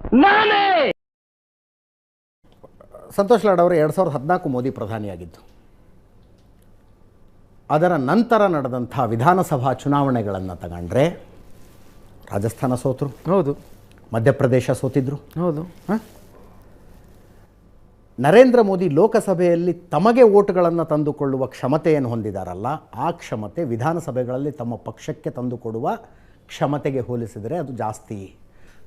ನಾನೇ! ಸಂತೋಷ್ ಲಾಡ್ ಅವರು ಎರಡು ಸಾವಿರದ ಹದಿನಾಲ್ಕು ಮೋದಿ ಪ್ರಧಾನಿಯಾಗಿದ್ದು. ಅದರ ನಂತರ ನಡೆದಂಥ ವಿಧಾನಸಭಾ ಚುನಾವಣೆಗಳನ್ನು ತಗೊಂಡ್ರೆ ರಾಜಸ್ಥಾನ ಸೋತರು. ಹೌದು. ಮಧ್ಯಪ್ರದೇಶ ಸೋತಿದ್ರು. ಹೌದು. ಹ? ನರೇಂದ್ರ ಮೋದಿ ಲೋಕಸಭೆಯಲ್ಲಿ ತಮಗೆ ಓಟುಗಳನ್ನು ತಂದುಕೊಳ್ಳುವ ಕ್ಷಮತೆಯನ್ನು ಹೊಂದಿದಾರಲ್ಲ ಆ ಕ್ಷಮತೆ ವಿಧಾನಸಭೆಗಳಲ್ಲಿ ತಮ್ಮ ಪಕ್ಷಕ್ಕೆ ತಂದುಕೊಡುವ ಕ್ಷಮತೆಗೆ ಹೋಲಿಸಿದರೆ ಅದು ಜಾಸ್ತಿ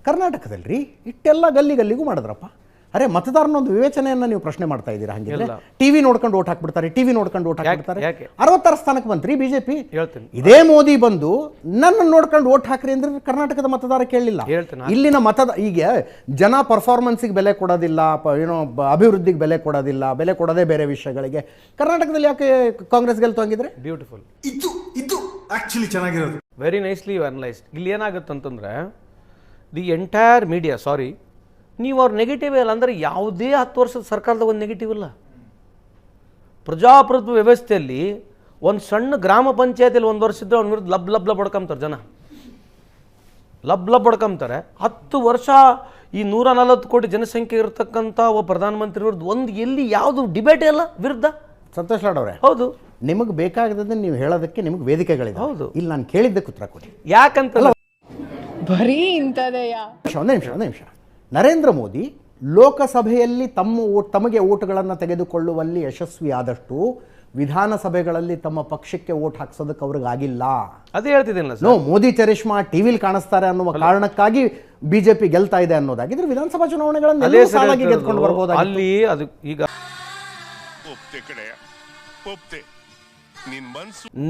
ಕರ್ನಾಟಕದಲ್ಲಿ ರೀ ಇಟ್ಟೆಲ್ಲ ಗಲ್ಲಿ ಗಲ್ಲಿಗೂ ಮಾಡಿದ್ರಪ್ಪ. ಅರೆ ಮತದಾರನ ಒಂದು ವಿವೇಚನೆಯನ್ನು ನೀವು ಪ್ರಶ್ನೆ ಮಾಡ್ತಾ ಇದ್ದೀರಾ ಹಂಗಿದ್ರೆ. ಟಿವಿ ನೋಡ್ಕೊಂಡು ಓಟ್ ಹಾಕ್ಬಿಡ್ತಾರೆ ಟಿವಿ ನೋಡ್ಕೊಂಡು ಓಟ್ ಹಾಕ್ಬಿಡ್ತಾರೆ? ಅರವತ್ತಾರು ಸ್ಥಾನಕ್ಕೆ ಬಂತ್ರಿ ಬಿಜೆಪಿ? ಹೇಳ್ತೀನಿ. ಇದೇ ಮೋದಿ ಬಂದು ನನ್ನ ನೋಡ್ಕೊಂಡು ಓಟ್ ಹಾಕ್ರಿ ಅಂದ್ರೆ ಕರ್ನಾಟಕದ ಮತದಾರ ಕೇಳಲಿಲ್ಲ ಹೇಳ್ತೀನಿ. ಇಲ್ಲಿನ ಮತದ ಈಗ ಜನ ಪರ್ಫಾರ್ಮೆನ್ಸಿಗೆ ಬೆಲೆ ಕೊಡೋದಿಲ್ಲ ಏನೋ ಬ- ಅಭಿವೃದ್ಧಿಗೆ ಬೆಲೆ ಕೊಡೋದಿಲ್ಲ ಬೆಲೆ ಕೊಡೋದೇ ಬೇರೆ ವಿಷಯಗಳಿಗೆ. ಕರ್ನಾಟಕದಲ್ಲಿ ಯಾಕೆ ಕಾಂಗ್ರೆಸ್ ಗೆಲ್ತು ಹಂಗಿದ್ರೆ? ಬ್ಯೂಟಿಫುಲ್ ಇದು ಇದು ಆಕ್ಚುಲಿ ಚೆನ್ನಾಗಿರೋದು. ವೆರಿ ನೈಸ್ಲಿ ಯು ಅನಲೈಸ್ಡ್ ಇಲ್ಲಿ ಏನಾಗುತ್ತೆ ಅಂತಂದರೆ ದಿ ಎಂಟೈರ್ ಮೀಡಿಯಾ ಸಾರಿ ನೀವು ಅವ್ರ ನೆಗೆಟಿವ್ ಇಲ್ಲ ಅಂದರೆ ಯಾವುದೇ ಹತ್ತು ವರ್ಷದ ಸರ್ಕಾರದ ಒಂದು ನೆಗೆಟಿವ್ ಇಲ್ಲ. ಪ್ರಜಾಪ್ರಭುತ್ವ ವ್ಯವಸ್ಥೆಯಲ್ಲಿ ಒಂದು ಸಣ್ಣ ಗ್ರಾಮ ಪಂಚಾಯತಿಯಲ್ಲಿ ಒಂದು ವರ್ಷ ಇದ್ದರೆ ಅವ್ನ ವಿರುದ್ಧ ಲಬ್ ಲಬ್ ಲಬ್ ಹೊಡ್ಕೊಂತಾರೆ ಜನ. ಲಬ್ ಲಬ್ ಹೊಡ್ಕೊಂತಾರೆ ಹತ್ತು ವರ್ಷ ಈ ನೂರ ನಲವತ್ತು ಕೋಟಿ ಜನಸಂಖ್ಯೆ ಇರತಕ್ಕಂಥ ಒಬ್ಬ ಪ್ರಧಾನಮಂತ್ರಿ ವಿರುದ್ಧ ಒಂದು ಎಲ್ಲಿ ಯಾವುದು ಡಿಬೇಟ್ ಇಲ್ಲ ವಿರುದ್ಧ. ಸಂತೋಷ್ ಲಾಡವ್ರೆ ಅವರೇ ಹೌದು. ನಿಮಗೆ ಬೇಕಾಗದನ್ನ ನೀವು ಹೇಳೋದಕ್ಕೆ ನಿಮಗೆ ವೇದಿಕೆಗಳಿದೆ ಹೌದು. ಇಲ್ಲಿ ನಾನು ಕೇಳಿದ್ದಕ್ಕೆ ಉತ್ತರ ಕೊಡಿ. ಯಾಕಂತ ಬರೀ ಇಂಥದೆಯಾ? ಒಂದೇ ನಿಮಿಷ ಒಂದೇ ನಿಮಿಷ. ನರೇಂದ್ರ ಮೋದಿ ಲೋಕಸಭೆಯಲ್ಲಿ ತಮ್ಮ ಓಟ್ ತಮಗೆ ಓಟುಗಳನ್ನು ತೆಗೆದುಕೊಳ್ಳುವಲ್ಲಿ ಯಶಸ್ವಿಯಾದಷ್ಟು ವಿಧಾನಸಭೆಗಳಲ್ಲಿ ತಮ್ಮ ಪಕ್ಷಕ್ಕೆ ಓಟ್ ಹಾಕ್ಸೋದಕ್ಕೆ ಅವ್ರಿಗಾಗಿಲ್ಲ ಅದೇ ಹೇಳ್ತಿದ್ದೀನಲ್ಲ ನೋ ಮೋದಿ ಚರಿಷ್ಮಾ ಟಿವಿಲಿ ಕಾಣಿಸ್ತಾರೆ ಅನ್ನುವ ಕಾರಣಕ್ಕಾಗಿ ಬಿಜೆಪಿ ಗೆಲ್ತಾ ಇದೆ ಅನ್ನೋದಾಗಿದ್ರೆ ವಿಧಾನಸಭಾ ಚುನಾವಣೆಗಳನ್ನು ಅಲ್ಲೇ ಸಾಲಾಗಿ. ಗೆದ್ಕೊಂಡು ಬರ್ಬೋದು ಅಲ್ಲಿ ಅದು ಈಗ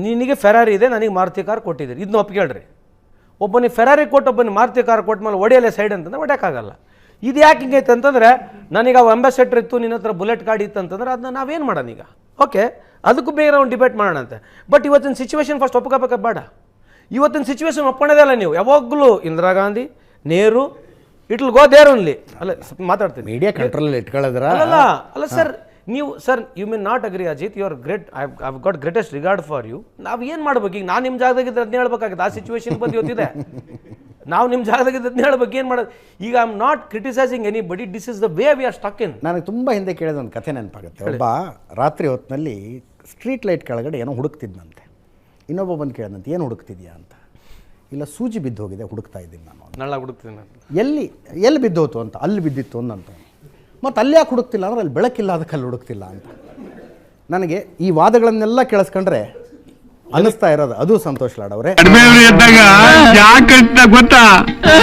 ನಿನಗೆ ಫೆರಾರಿ ಇದೆ ನನಗೆ ಮಾರುತಿ ಕಾರ್ ಕೊಟ್ಟಿದ್ದೀರಿ. ಇದನ್ನ ಒಪ್ಕೇಳ್ರಿ ಒಬ್ಬನಿಗೆ ಫೆರಾರಿ ಕೊಟ್ಟು ಒಬ್ಬನಿಗೆ ಮಾರುತಿ ಕಾರ್ ಕೊಟ್ಟ ಮೇಲೆ ಒಡೆಯಲೇ ಸೈಡ್ ಅಂತಂದ್ರೆ ಹೊಡ್ಯೋಕ್ಕಾಗಲ್ಲ ಇದು ಯಾಕೆ ಹಿಂಗೈತೆ ಅಂತಂದ್ರೆ ನನಗೆ ಅವು ಅಂಬಾಸೆಡ್ರ್ ಇತ್ತು ನಿನ್ನ ಹತ್ರ ಬುಲೆಟ್ ಗಾಡಿ ಇತ್ತು ಅಂತಂದ್ರೆ ಅದನ್ನ ನಾವೇನು ಮಾಡೋಣ ಈಗ? ಓಕೆ ಅದಕ್ಕೂ ಬೇಗ ಒಂದು ಡಿಬೇಟ್ ಮಾಡೋಣಂತೆ. ಬಟ್ ಇವತ್ತಿನ ಸಿಚುವೇಶನ್ ಫಸ್ಟ್ ಒಪ್ಕೋಬೇಕ ಬೇಡ. ಇವತ್ತಿನ ಸಿಚುವೇಶನ್ ಒಪ್ಪಣದೇ ಅಲ್ಲ ನೀವು. ಯಾವಾಗಲೂ Indira Gandhi Nehru it'll go there only ಅಲ್ಲ ಮಾತಾಡ್ತೀನಿ. ಮೀಡಿಯಾ ಕಂಟ್ರೋಲ್ ಇಟ್ಕೊಳ್ಳೋದ್ರ? ಅಲ್ಲ ಅಲ್ಲ ಸರ್ ನೀವು sir you mean not agree Ajit you are great I have got greatest regard for you ನಾವು ಏನು ಮಾಡ್ಬೇಕು? ಈಗ ನಾನು ನಿಮ್ಮ ಜಾಗದಾಗಿದ್ದರೆ ಅದನ್ನ ಹೇಳ್ಬೇಕಾಗಿತ್ತು. ಆ ಸಿಚುವೇಶನ್ ಬಂದು ಇವತ್ತಿದೆ. ನಾವು ನಿಮ್ಮ ಜಾಗದಾಗಿದ್ದರೆ ಅದನ್ನ ಹೇಳ್ಬೇಕು. ಏನು ಮಾಡೋದು? ಈಗ I am not criticising anybody this is the way we are stuck in ನನಗೆ ತುಂಬ ಹಿಂದೆ ಕೇಳಿದ ಒಂದು ಕಥೆ ನೆನಪಾಗುತ್ತೆ. ಒಬ್ಬ ರಾತ್ರಿ ಹೊತ್ತಿನಲ್ಲಿ ಸ್ಟ್ರೀಟ್ ಲೈಟ್ ಕೆಳಗಡೆ ಏನೋ ಹುಡುಕ್ತಿದ್ನಂತೆ. ಇನ್ನೊಬ್ಬ ಬಂದು ಕೇಳಿದಂತೆ ಏನು ಹುಡುಕ್ತಿದ್ಯಾ? ಅಂತ. ಇಲ್ಲ ಸೂಜಿ ಬಿದ್ದು ಹೋಗಿದೆ ಹುಡುಕ್ತಾ ಇದ್ದೀನಿ ನಾನು. ನಳ್ಳ ಹುಡುಕ್ತೀನಿ ಎಲ್ಲಿ ಎಲ್ಲಿ ಬಿದ್ದೋತು ಅಂತ. ಅಲ್ಲಿ ಬಿದ್ದಿತ್ತು ಅಂದಂತ ಮತ್ತು ಅಲ್ಲಿ ಯಾಕೆ ಹುಡುಕ್ತಿಲ್ಲ ಅಂದ್ರೆ ಅಲ್ಲಿ ಬೆಳಕಿಲ್ಲ ಅದಕ್ಕೆ ಅಲ್ಲಿ ಹುಡುಕ್ತಿಲ್ಲ ಅಂತ. ನನಗೆ ಈ ವಾದಗಳನ್ನೆಲ್ಲ ಕೇಳಿಸ್ಕೊಂಡ್ರೆ ಅನ್ನಿಸ್ತಾ ಇರೋದು. ಅದು ಸಂತೋಷ್ ಲಾಡವ್ರೆ ಅವರೇ. ಗೊತ್ತಾ?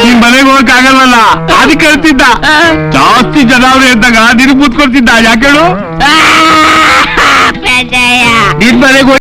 ನಿಮ್ ಮನೆಗೆ ಹೋಗಕ್ ಆಗಲ್ವಲ್ಲ? ಅದಕ್ಕೆ ಕಳ್ಸಿದ್ದ ಜಾಸ್ತಿ ಜನ ಅವ್ರು ಇದ್ದಾಗ ನಿನಗ್ ಮುತ್ಕೊಡ್ತಿದ್ದ ಯಾಕೆ ಹೇಳು? ನಿನ್ ಮನೆಗೆ